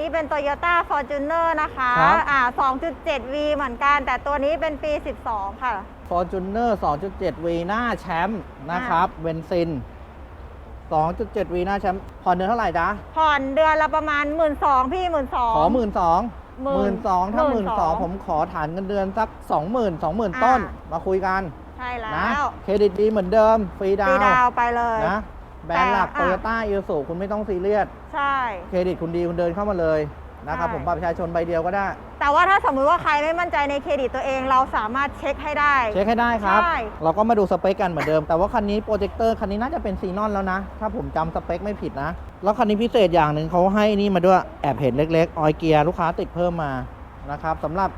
นี้เป็น Toyota Fortuner นะคะครับ อ่า 2.7V เหมือนกัน แต่ตัวนี้เป็นปี 12 ค่ะ Fortuner 2.7V หน้าแชมป์นะครับเบนซิน 2.7V หน้าแชมป์ผ่อนเดือนเท่าไหร่จ๊ะ ผ่อนเดือนละประมาณ 1 2ื่นพี่หมื่นสอง ขอหมื่นสองหหมื่มื่นนสองถ้าหมื่นสอง12,000ผมขอฐานเงินเดือนสักสองหมื่นสองหมื่นต้นอ่ามาคุยกันใช่แล้นะวเครดิตดีเหมือนเดิม ฟรีดาปีวดาวไปเลย นะ แบรนด์หลักแต่โตอะโยต้าอิลสุคุณไม่ต้องซีเรียสใช่ เครดิตคุณดีคุณเดินเข้ามาเลยนะครับ ใช่ ผมบัตรประชาชนใบเดียวก็ได้ แต่ว่าถ้าสมมุติว่าใครไม่มั่นใจในเครดิตตัวเองเราสามารถเช็คให้ได้ เช็คให้ได้ครับ ใช่ เราก็มาดูสเปคกันเหมือนเดิม แต่ว่าคันนี้โปรเจคเตอร์คันนี้น่าจะเป็นซีนอนแล้วนะ ถ้าผมจำสเปคไม่ผิดนะ แล้วคันนี้พิเศษอย่างหนึ่งเขาให้นี่มาด้วยแอบเห็นเล็กๆ ออยเกียร์ลูกค้าติดเพิ่มมานะครับสำหรับ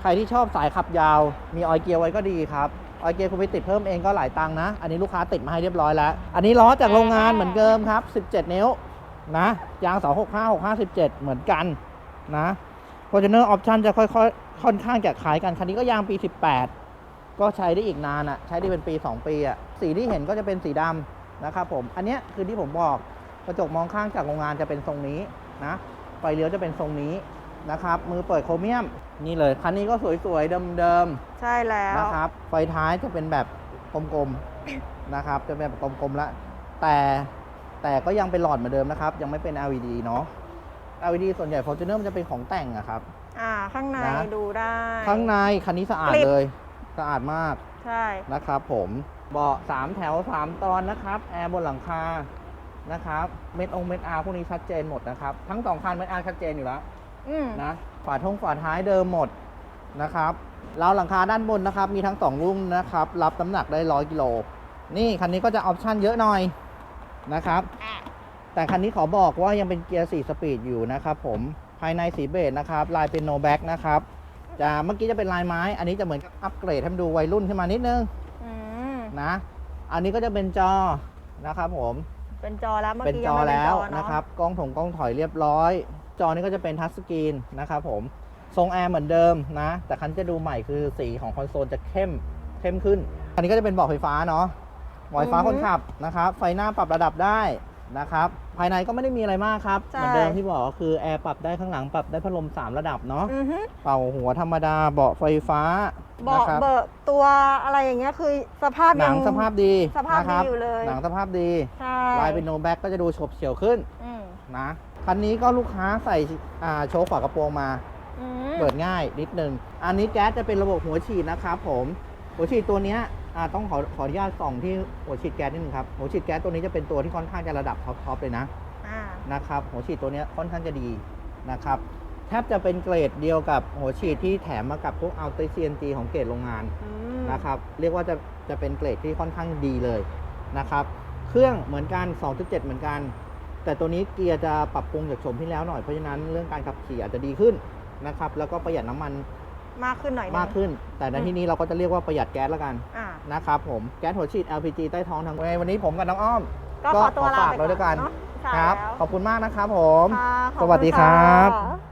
ใครที่ชอบสายขับยาว มีออยเกียร์ไว้ก็ดีครับ ออยเกียร์คุณไปติดเพิ่มเองก็หลายตังค์นะ อันนี้ลูกค้าติดมาให้เรียบร้อยแล้ว อันนี้ล้อจากโรงงานเหมือนเดิมครับ 17 นิ้วนะ ยาง 265 657 เหมือนกันนะ Fortuner Option จะค่อยๆ ค่อนข้างจะคล้ายกัน คันนี้ก็ยางปี 18 ก็ใช้ได้อีกนานอะ่ะ ใช้ได้เป็นปี 2 ปีอะ่ะ สีที่เห็นก็จะเป็นสีดำนะครับผม อันนี้คือที่ผมบอก กระจกมองข้างจากโรงงานจะเป็นทรงนี้นะ ไฟเลี้ยวจะเป็นทรงนี้นะครับ มือเปิดโครเมียม นี่เลยคันนี้ก็สวยๆเดิมใช่แล้ๆว นะครับ ไฟท้ายจะเป็นแบบกลมๆ นะครับ จะเป็นแบบกลมๆแล้วแต่แต่ก็ยังเป็นหลอดเหมือนเดิมนะครับ ยังไม่เป็น LED เนาะ LED ส่วนใหญ่ Fortuner มันจะเป็นของแต่งอะครับ อ่า ข้างในนะ ดูได้ ข้างในคันนี้สะอาดกริบ เลยสะอาดมากใช่ นะครับผมเบาะสามแถวสามตอนนะครับแอร์บนหลังคานะครับเม็ดองเม็ดอาร์พวกนี้ชัดเจนหมดนะครับ ทั้งสองคันเม็ดอาร์ชัดเจนอยู่แล้ว อืม นะฝาท้องฝาท้ายเดิมหมดนะครับราวหลังคาด้านบนนะครับ มีทั้งสองรุ่มนะครับ รับน้ำหนักได้ร้อยกิโลนี่คันนี้ก็จะออปชั่นเยอะหน่อยนะครับ อะแต่คันนี้ขอบอกว่ายังเป็นเกียร์ 4 สปีดอยู่นะครับผมภายในสีเบจนะครับ ลายเป็นโนแบ็กนะครับจะเมื่อกี้จะเป็นลายไม้ อันนี้จะเหมือนกับอัปเกรดให้มันดูวัยรุ่นขึ้นมานิดนึงอืม นะ อันนี้ก็จะเป็นจอนะครับผม เป็นจอแล้วเมื่อเป็นกี้จยังอไม่เป็นแล้วจอเนาะนะครับกล้องถงกล้องถอยเรียบร้อย จอนี้ก็จะเป็นทัชสกรีนนะครับผมทรงแอร์เหมือนเดิมนะ แต่คันจะดูใหม่คือสีของคอนโซลจะเข้มเข้มขึ้น อันนี้ก็จะเป็นเบาะไฟฟ้าเนาะเบาะไฟฟ้าคนขับนะครับ ไฟหน้าปรับระดับได้นะครับ ภายในก็ไม่ได้มีอะไรมากครับใช่เหมือนเดิมที่บอกก็คือแอร์ปรับได้ข้างหลังปรับได้พัดลม 3 ระดับเนาะอือฮึเป่าหัวธรรมดาเบาะไฟฟ้าเบาะนะครับเบอะตัวอะไรอย่างเงี้ยคือสภาพหนัยังงสภาพดีสภาพนะครับดีอยู่เลย หนังสภาพดีใช่ลายเป็นโนแบ็กก็จะดูโฉบเฉี่ยวขึ้นอืมนะ คันนี้ก็ลูกค้าใส่อ่าโชว์ฝากระโปรงมา อืมเปิดง่ายนิดนึง อันนี้แก๊สจะเป็นระบบหัวฉีดนะครับผม หัวฉีดตัวเนี้ยอ่าต้องขอขออนุญาตส่องที่หัวฉีดแก๊สนิดนึงครับ หัวฉีดแก๊สตัวนี้จะเป็นตัวที่ค่อนข้างจะระดับท็อปๆเลยนะ อ่านะครับหัวฉีดตัวเนี้ยค่อนข้างจะดีนะครับแทบจะเป็นเกรดเดียวกับหัวฉีดที่แถมมากับพวกอัลติ CNG ของเกรดโรงงานอืมนะครับเรียกว่าจะจะเป็นเกรดที่ค่อนข้างดีเลยนะครับเครื่องเหมือนกัน 2.7 เหมือนกัน แต่ตัวนี้เกียร์จะปรับปรุงจากโฉมที่แล้วหน่อยเพราะฉะนั้นเรื่องการขับขี่อาจจะดีขึ้นนะครับแล้วก็ประหยัดน้ำมันมากขึ้นหน่อยนึงมากขึ้น แต่ในอืม ที่นี้เราก็จะเรียกว่าประหยัดแก๊สแล้วกันอ่านะครับผมแก๊สหัวฉีด LPG ใต้ท้องทางไงวันนี้ผมกับน้องอ้อม ก็ขอตัวลาฝากไปเราด้วยกัน เนาะใช่ครับ แล้วขอบคุณมากนะครับผม ค่ะขอบสวัสดีณครับะ